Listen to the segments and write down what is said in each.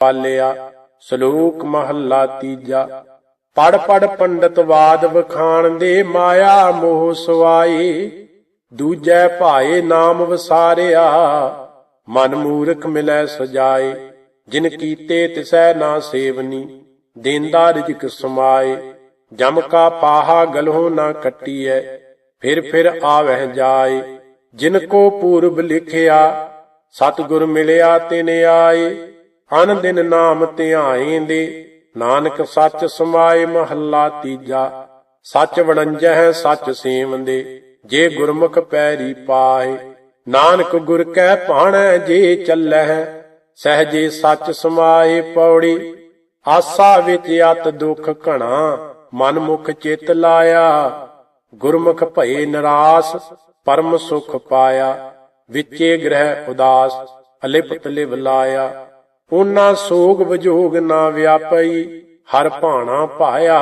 ਪਾਲਿਆ, ਸ਼ਲੋਕ ਮਹੱਲਾ ਤੀਜਾ। ਪੜ ਪੜ ਪੰਡਤ ਵਾਦ ਵਖਾਣ ਦੇ ਮਾਇਆ ਮੋਹ ਸਵਾਏ ਦੂਜੈ ਭਾਏ ਨਾਮ ਵਸਾਰਿਆ, ਮਨ ਮੂਰਖ ਮਿਲੈ ਸਜਾਏ। ਜਿਨ ਕੀਤੇ ਤਿਸੈ ਨਾ ਸੇਵਨੀ, ਦੇਂਦਾ ਰਿਜਕ ਸਮਾਏ। ਜਮ ਕਾ ਪਾਹਾ ਗਲਹੋ ਨਾ ਕੱਟੀਐ, ਫਿਰ ਫਿਰ ਆਵਹਿ ਜਾਏ। ਜਿਨ ਕੋ ਪੂਰਬ ਲਿਖਿਆ, ਸਤਿਗੁਰ ਮਿਲਿਆ ਤਿਨ ਆਏ। ਅਨ ਦਿਨ ਨਾਮ ਧਿਆਏਂਦੇ ਨਾਨਕ ਸੱਚ ਸਮਾਏ ਮਹੱਲਾ ਤੀਜਾ। ਸੱਚ ਵਣੰਜਹਿ ਸੱਚ ਸੇਵੰਦੇ ਜੇ ਗੁਰਮੁਖ ਪੈਰੀ ਪਾਏ, ਨਾਨਕ ਗੁਰ ਕੈ ਭਾਣੈ ਜੇ ਚੱਲੈ ਸਹਜੇ ਸੱਚ ਸਮਾਏ ਪੌੜੀ, ਆਸਾ ਵਿੱਚ ਅਤ ਦੁਖ ਘਣਾ। ਮਨ ਮੁਖ ਚਿਤ ਲਾਇਆ, ਗੁਰਮੁਖ ਭਏ ਨਿਰਾਸ, ਪਰਮ ਸੁਖ ਪਾਇਆ। ਵਿਚੇ ਗ੍ਰਹਿ ਉਦਾਸ, ਅਲਿਪਤ ਲਿਵ ਲਾਇਆ। ਉਹਨਾਂ ਸੋਗ ਵਿਜੋਗ ਨਾ ਵਿਆਪਈ, ਹਰ ਭਾਣਾ ਪਾਇਆ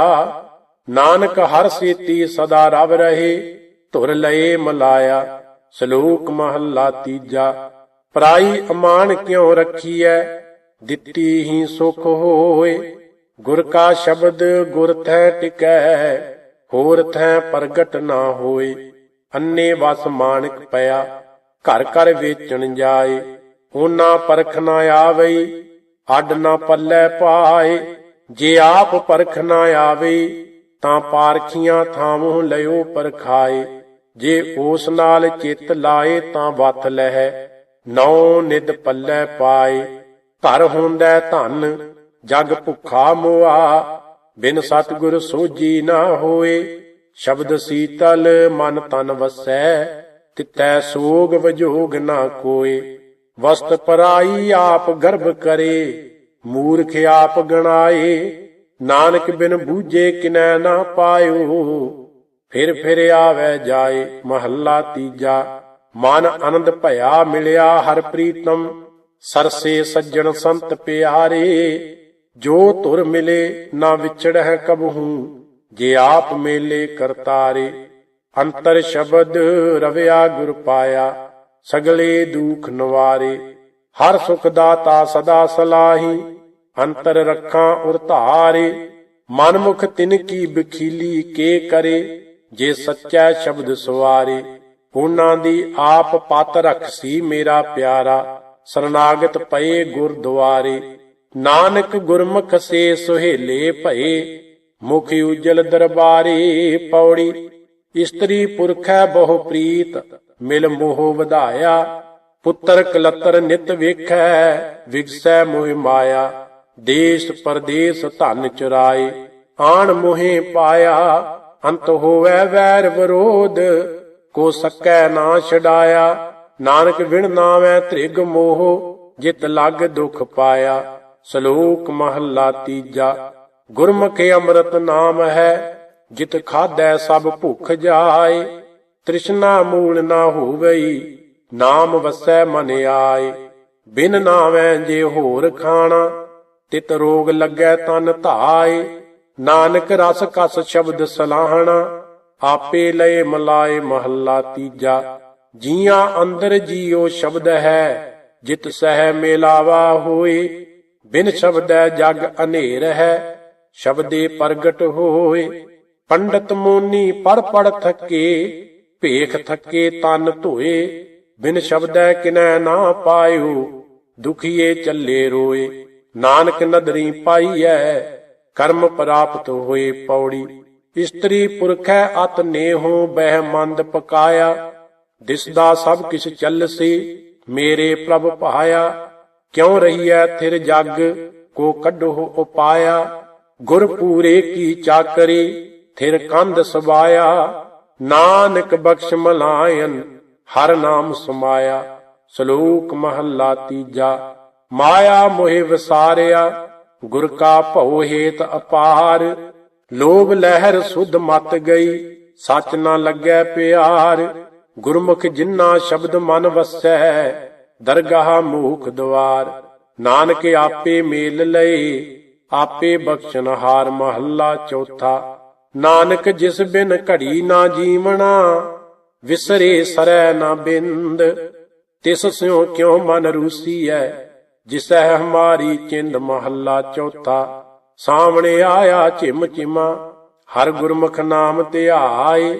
ਨਾਨਕ ਹਰ ਸੇਤੀ ਸਦਾ ਰਵ ਰਹੇ, ਧੁਰ ਲਏ ਮਲਾਇਆ, ਸ਼ਲੋਕ ਮਹੱਲਾ ਤੀਜਾ। ਪਰਾਈ ਅਮਾਨ ਕਿਉ ਰੱਖੀਐ, ਦਿੱਤੀ ਹੀ ਸੁਖ ਹੋਏ। ਗੁਰ ਕਾ ਸ਼ਬਦ ਗੁਰ ਥੈ ਟਿਕੈ, ਹੋਰ ਥੈ ਪ੍ਰਗਟ ਨਾ ਹੋਏ। ਅੰਨੇ ਵਸ ਮਾਨਕ ਪਿਆ, ਘਰ ਘਰ ਵੇਚਣ ਜਾਏ। ਉਹਨਾਂ ਪਰਖ ਨਾ ਆਵਈ, ਅੱਡ ਨਾ ਪੱਲੇ ਪਾਏ। ਜੇ ਆਪ ਪਰਖ ਨਾ ਆਵੇ ਤਾਂ ਪਾਰਖੀਆਂ ਥਾਮੋਂ ਲਿਓ ਪਰਖਾਏ। ਜੇ ਉਸ ਨਾਲ ਚਿੱਤ ਲਾਏ, ਤਾਂ ਵਤ ਲਹਿ। ਨੌ ਨਿਦ ਪੱਲੇ ਪਾਏ। ਘਰ ਹੁੰਦਾ ਧਨ, ਜਗ ਭੁੱਖਾ ਮੋਆ। ਬਿਨ ਸਤਿਗੁਰ ਸੋਜੀ ਨਾ ਹੋਏ, ਸ਼ਬਦ ਸੀਤਲ ਮਨ ਤਨ ਵਸੈ। ਤਿਤੈ ਸੋਗ ਵਜੋਗ ਨਾ ਕੋਏ। ਵਸਤ ਪਰਾਈ ਆਪ ਗਰਭ ਕਰੇ, ਮੂਰਖ ਆਪ ਗਣਾਏ, ਨਾਨਕ ਬਿਨ ਬੂਝੇ ਕਿਨੈ ਨਾ ਪਾਇਓ। ਫਿਰ ਫਿਰ ਆਵੈ ਜਾਏ ਮਹੱਲਾ ਤੀਜਾ, ਮਨ ਆਨੰਦ ਭਇਆ ਮਿਲਿਆ ਹਰ ਪ੍ਰੀਤਮ, ਸਰਸੇ ਸੱਜਣ ਸੰਤ ਪਿਆਰੇ, ਜੋ ਤੁਰ ਮਿਲੇ ਨਾ ਵਿਛੜਹਿ ਕਬਹੂ, ਜੇ ਆਪ ਮੇਲੇ ਕਰਤਾਰੇ, ਅੰਤਰ ਸ਼ਬਦ ਰਵਿਆ ਗੁਰ ਪਾਇਆ। ਸਗਲੇ ਦੁਖ ਨਵਾਰੇ, ਹਰ ਸੁਖ ਦਾਤਾ ਸਦਾ ਸਲਾਹੀ, ਅੰਤਰ ਰੱਖਾਂ ਉਰ ਧਾਰੇ ਮਨ ਮੁਖ ਤਿਨ ਕੀ ਬਖੀਲੀ ਕੇ ਕਰੇ, ਜੇ ਸੱਚਾ ਸ਼ਬਦ ਸਵਾਰੇ, ਉਹਨਾਂ ਦੀ ਆਪ ਪਤ ਰਖਸੀ ਮੇਰਾ ਪਿਆਰਾ, ਸਰਨਾਗਤ ਪਏ ਗੁਰਦੁਆਰੇ ਨਾਨਕ ਗੁਰਮੁਖ ਸੇ ਸੁਹੇਲੇ ਭਏ, ਮੁਖ ਉਜਲ ਦਰਬਾਰੇ ਪੌੜੀ, ਇਸਤਰੀ ਪੁਰਖੈ ਬਹੁ ਪ੍ਰੀਤ ਮਿਲ ਮੋਹ ਵਧਾਇਆ, ਪੁੱਤਰ ਕਲਤਰ ਨਿਤ ਵੇਖੈ, ਵਿਗਸੈ ਮੋਹ ਮਾਇਆ, ਦੇਸ਼ ਪਰਦੇਸ ਧਨ ਚੁਰਾਏ, ਆਣ ਮੋਹਿ ਪਾਇਆ, ਅੰਤ ਹੋਵੇ ਵੈਰ ਵਿਰੋਧ, ਕੋ ਸਕੈ ਨਾ ਛਡਾਇਆ, ਨਾਨਕ ਵਿਣ ਨਾਵੇਂ ਤ੍ਰਿਗ ਮੋਹ, ਜਿਤ ਲੱਗ ਦੁਖ ਪਾਇਆ, ਸ਼ਲੋਕ ਮਹੱਲਾ ਤੀਜਾ, ਗੁਰਮੁਖ ਅੰਮ੍ਰਿਤ ਨਾਮ ਹੈ, ਜਿਤ ਖਾਧੈ ਸਭ ਭੁੱਖ ਜਾਏ ਤ੍ਰਿਸ਼ਨਾ ਮੂਲ ਨਾ ਹੋਵਈ, ਨਾਮ ਵਸੈ ਮਨ ਆਏ। ਬਿਨ ਨਾਵੇਂ ਜੇ ਹੋਰ ਖਾਣਾ, ਤਿਤ ਰੋਗ ਲੱਗੈ ਤਨ ਧਾਏ। ਨਾਨਕ ਰਸ ਕਸ ਸ਼ਬਦ ਸਲਾਹਣਾ, ਆਪੇ ਲਏ ਮਲਾਏ ਮਹੱਲਾ ਤੀਜਾ। ਜੀਆਂ ਅੰਦਰ ਜੀਉ ਸ਼ਬਦ ਹੈ, ਜਿਤ ਸਹਿ ਮੇਲਾਵਾ ਹੋਏ। ਬਿਨ ਸ਼ਬਦੈ ਜਗ ਅਨੇਰ ਹੈ, ਸ਼ਬਦੇ ਪ੍ਰਗਟ ਹੋਏ। ਪੰਡਤ ਮੋਨੀ ਪੜ ਪੜ ਥਕੇ ਭੇਖ ਥੱਕੇ ਤਨ ਧੋਏ, ਬਿਨ ਸ਼ਬਦੈ ਕਿਨੈ ਨਾ ਪਾਇਓ, ਦੁਖੀਏ ਚੱਲੇ ਰੋਏ। ਨਾਨਕ ਨਦਰੀ ਪਾਈਐ, ਕਰਮ ਪ੍ਰਾਪਤ ਹੋਏ ਪੌੜੀ। ਇਸਤਰੀ ਪੁਰਖੈ ਅਤ ਨੇਹੋ ਬਹਿ ਮੰਦ ਪਕਾਇਆ, ਦਿਸਦਾ ਸਭ ਕਿਛ ਚੱਲਸੀ, ਮੇਰੇ ਪ੍ਰਭ ਭਾਇਆ ਕਿਉ ਰਹੀਐ ਥਿਰ ਜਗ, ਕੋ ਕੱਢੋ ਉਪਾਇਆ। ਗੁਰ ਪੂਰੇ ਕੀ ਚਾਕਰੀ, ਥਿਰ ਕੰਧ ਸਵਾਇਆ। ਨਾਨਕ ਬਖਸ਼ ਮਲਾਇਨ, ਹਰ ਨਾਮ ਸਮਾਇਆ, ਸ਼ਲੋਕ ਮਹੱਲਾ ਤੀਜਾ। ਮਾਇਆ ਮੋਹਿ ਵਿਸਾਰਿਆ, ਗੁਰ ਕਾ ਭਉ ਹੇਤ ਅਪਾਰ। ਲੋਭ ਲਹਿਰ ਸੁਧ ਮਤ ਗਈ, ਸੱਚ ਨਾ ਲੱਗੈ ਪਿਆਰ। ਗੁਰਮੁਖ ਜਿਨ੍ਹਾਂ ਸ਼ਬਦ ਮਨ ਵਸੈ, ਦਰਗਾਹ ਮੂਖ ਦਵਾਰ। ਨਾਨਕ ਆਪੇ ਮੇਲ ਲਏ, ਆਪੇ ਬਖਸ਼ਨਹਾਰ ਮਹੱਲਾ ਚੌਥਾ। ਨਾਨਕ ਜਿਸ ਬਿਨ ਘੜੀ ਨਾ ਜੀਵਣਾ, ਵਿਸਰੇ ਸਰੈ ਨਾ ਬਿੰਦ। ਤਿਸ ਸਿਉ ਕਿਉ ਮਨ ਰੂਸੀਐ, ਜਿਸੈ ਹਮਾਰੀ ਚਿੰਦ ਮਹੱਲਾ ਚੌਥਾ। ਸਾਹਮਣੇ ਆਇਆ ਝਿਮ ਚਿਮਾ ਹਰ ਗੁਰਮੁਖ ਨਾਮ ਧਿਆਏ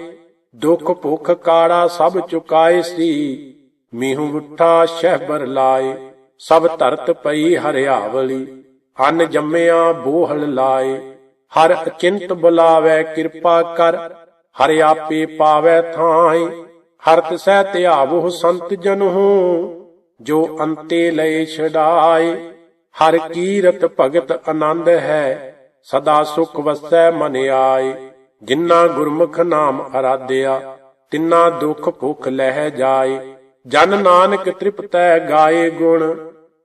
ਦੁੱਖ ਭੁੱਖ ਕਾੜਾ ਸਭ ਚੁਕਾਏ ਸੀ, ਮੀਹੂ ਉੱਠਾ ਸ਼ਹਿਬਰ ਲਾਏ। ਸਭ ਧਰਤ ਪਈ ਹਰਿਆਵਲੀ, ਅੰਨ ਜੰਮਿਆ ਬੋਹਲ ਲਾਏ। ਹਰ ਅਚਿੰਤ ਬੁਲਾਵੇ, ਕਿਰਪਾ ਕਰ। ਹਰ ਆਪੇ ਪਾਵੇ ਥਾਈ ਹਰ ਤਿਸੈ ਧਿਆਵੋ ਸੰਤ ਜਨਹੁ। ਜੋ ਅੰਤੇ ਲਏ ਛਡਾਏ, ਹਰ ਕੀਰਤ ਭਗਤ ਆਨੰਦ ਹੈ, ਸਦਾ ਸੁਖ ਵਸੈ ਮਨ ਆਏ। ਜਿਨ੍ਹਾਂ ਗੁਰਮੁਖ ਨਾਮ ਅਰਾਧਿਆ, ਤਿੰਨਾ ਦੁਖ ਭੁਖ ਲਹਿ ਜਾਏ। ਜਨ ਨਾਨਕ ਤ੍ਰਿਪਤੈ ਗਾਏ ਗੁਣ,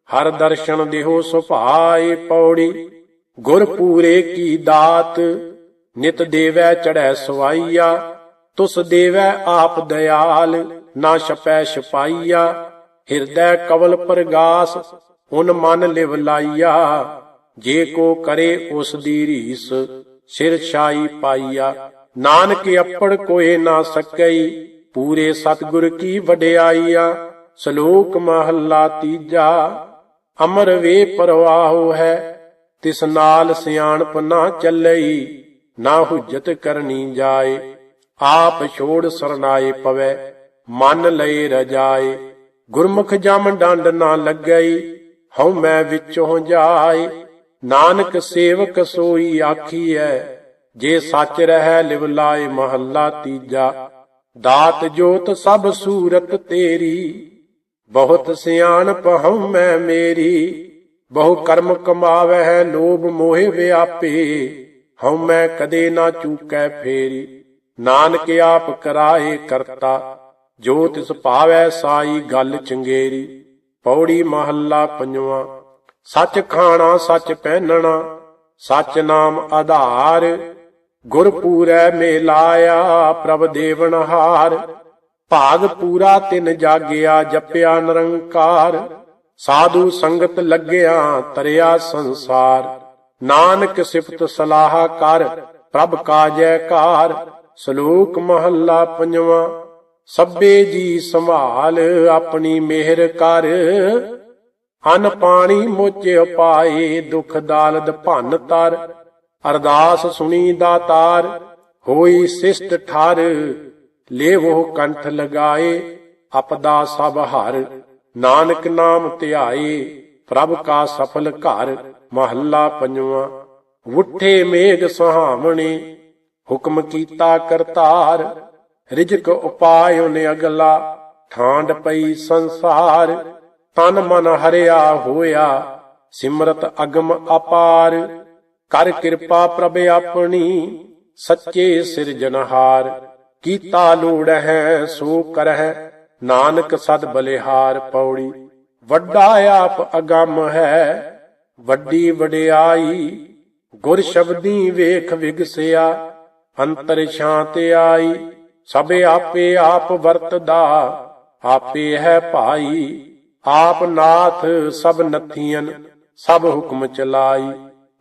ਹਰ ਦਰਸ਼ਨ ਦੇਹੋ ਸੁਭਾਏ ਪੌੜੀ। ਗੁਰ ਪੂਰੇ ਕੀ ਦਾਤ, ਨਿਤ ਦੇਵੈ ਚੜੈ ਸਵਾਈਆ, ਤੁਸ ਦੇਵੈ ਆਪ ਦਇਆਲ, ਨਾ ਛਪੈ ਛਪਾਈਆ, ਹਿਰਦੈ ਕਵਲ ਪ੍ਰਗਾਸ ਹੁਨ ਮਨ ਲਿਵ ਲਾਈਆ, ਜੇ ਕੋ ਕਰੇ ਉਸ ਦੀ ਰੀਸ, ਸਿਰ ਛਾਈ ਪਾਈਆ। ਨਾਨਕ ਅਪੜ ਕੋਏ ਨਾ ਸਕਈ, ਪੂਰੇ ਸਤਿਗੁਰ ਕੀ ਵਡਿਆਈਆ, ਸ਼ਲੋਕ ਮਹੱਲਾ ਤੀਜਾ, ਅਮਰ ਵੇ ਪਰਵਾਹੋ ਹੈ ਤਿਸ ਨਾਲ ਸਿਆਣਪ ਨਾ ਚੱਲਈ, ਨਾ ਹੁਜਤ ਕਰਨੀ ਜਾਏ, ਆਪ ਛੋੜ ਸਰਨਾਏ ਪਵੇ, ਮਨ ਲਏ ਰਜਾਏ। ਗੁਰਮੁਖ ਜਮ ਡੰਡ ਨਾ ਲੱਗਈ, ਹਉ ਮੈਂ ਵਿੱਚੋਂ ਜਾਏ। ਨਾਨਕ ਸੇਵਕ ਸੋਈ ਆਖੀਐ, ਜੇ ਸੱਚ ਰਹਿ ਲਿਵ ਲਾਏ ਮਹੱਲਾ ਤੀਜਾ। ਦਾਤ ਜੋਤ ਸਭ ਸੂਰਤ ਤੇਰੀ, ਬਹੁਤ ਸਿਆਣਪ ਹਉ ਮੈਂ ਮੇਰੀ। ਬਹੁ ਕਰਮ ਕਮਾਵਹਿ, ਲੋਭ ਮੋਹਿ ਵਿਆਪੇ। ਹਉ ਮੈਂ ਕਦੇ ਨਾ ਚੂਕੈ ਫੇਰੀ। ਨਾਨਕ ਆਪ ਕਰਾਏ ਕਰਤਾ, ਜੋ ਤਿਸ ਭਾਵੈ ਸਾਈ ਗੱਲ ਚੰਗੇਰੀ। ਪੌੜੀ ਮਹੱਲਾ ਪੰਜਵਾਂ, ਸੱਚ ਖਾਣਾ, ਸੱਚ ਪਹਿਨਣਾ, ਸੱਚ ਨਾਮ ਆਧਾਰ। ਗੁਰ ਪੂਰੈ ਮੇ ਲਾਇਆ ਪ੍ਰਭ ਦੇਵਨਹਾਰ ਭਾਗ ਪੂਰਾ ਤਿਨ ਜਾਗਿਆ, ਜਪਿਆ ਨਿਰੰਕਾਰ। ਸਾਧੂ ਸੰਗਤ ਲੱਗਿਆ ਤਰਿਆ ਸੰਸਾਰ। ਨਾਨਕ ਸਿਫਤ ਸਲਾਹ ਕਰ, ਪ੍ਰਭ ਕਾ ਜੈਕਾਰ ਸ਼ਲੋਕ ਮਹੱਲਾ ਪੰਜਵਾਂ, ਸਭੇ ਜੀ ਸੰਭਾਲ ਆਪਣੀ ਮਿਹਰ ਕਰ। ਹਨ ਪਾਣੀ ਮੁਚ ਪਾਏ ਦੁਖ ਦਾਲਦ ਭੰਨ ਤਰ। ਅਰਦਾਸ ਸੁਣੀ ਦਾਤਾਰ, ਹੋਈ ਸਿਸ਼ਟ ਠਰ। ਲੇਵੋ ਕੰਠ ਲਗਾਏ, ਅਪਦਾ ਸਭ ਹਰ। ਨਾਨਕ ਨਾਮ ਧਿਆਏ, ਪ੍ਰਭ ਕਾ ਸਫਲ ਘਰ ਮਹੱਲਾ ਪੰਜਵਾਂ। ਉਠੇ ਮੇਘ ਸੁਹਾਵਣੇ, ਹੁਕਮ ਕੀਤਾ ਕਰਤਾਰ, ਰਿਜਕ ਉਪਾਇ ਉਹਨੇ ਅਗਲਾ, ਠਾਂਡ ਪਈ ਸੰਸਾਰ, ਤਨ ਮਨ ਹਰਿਆ ਹੋਇਆ, ਸਿਮਰਤ ਅਗਮ ਅਪਾਰ। ਕਰ ਕਿਰਪਾ ਪ੍ਰਭ ਆਪਣੀ, ਸੱਚੇ ਸਿਰਜਨਹਾਰ ਕੀਤਾ ਲੋੜ ਹੈ ਸੋ ਕਰਹਿ। ਨਾਨਕ ਸਦ ਬਲਿਹਾਰ ਪੌੜੀ, ਵੱਡਾ ਆਪ ਅਗੰਮ ਹੈ, ਵੱਡੀ ਵਡਿਆਈ, ਗੁਰ ਸ਼ਬਦੀ ਵੇਖ ਵਿਗਸਿਆ, ਅੰਤਰ ਸ਼ਾਂਤ ਆਈ, ਸਭ ਆਪੇ ਆਪ ਵਰਤਦਾ, ਆਪੇ ਹੈ ਭਾਈ, ਆਪ ਨਾਥ ਸਭ ਨਥੀਆਂ ਸਭ ਹੁਕਮ ਚਲਾਈ,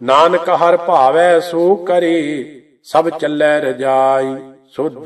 ਨਾਨਕ ਹਰ ਭਾਵੈ ਸੋ ਕਰੇ, ਸਭ ਚੱਲੈ ਰਜਾਈ, ਸੁਧ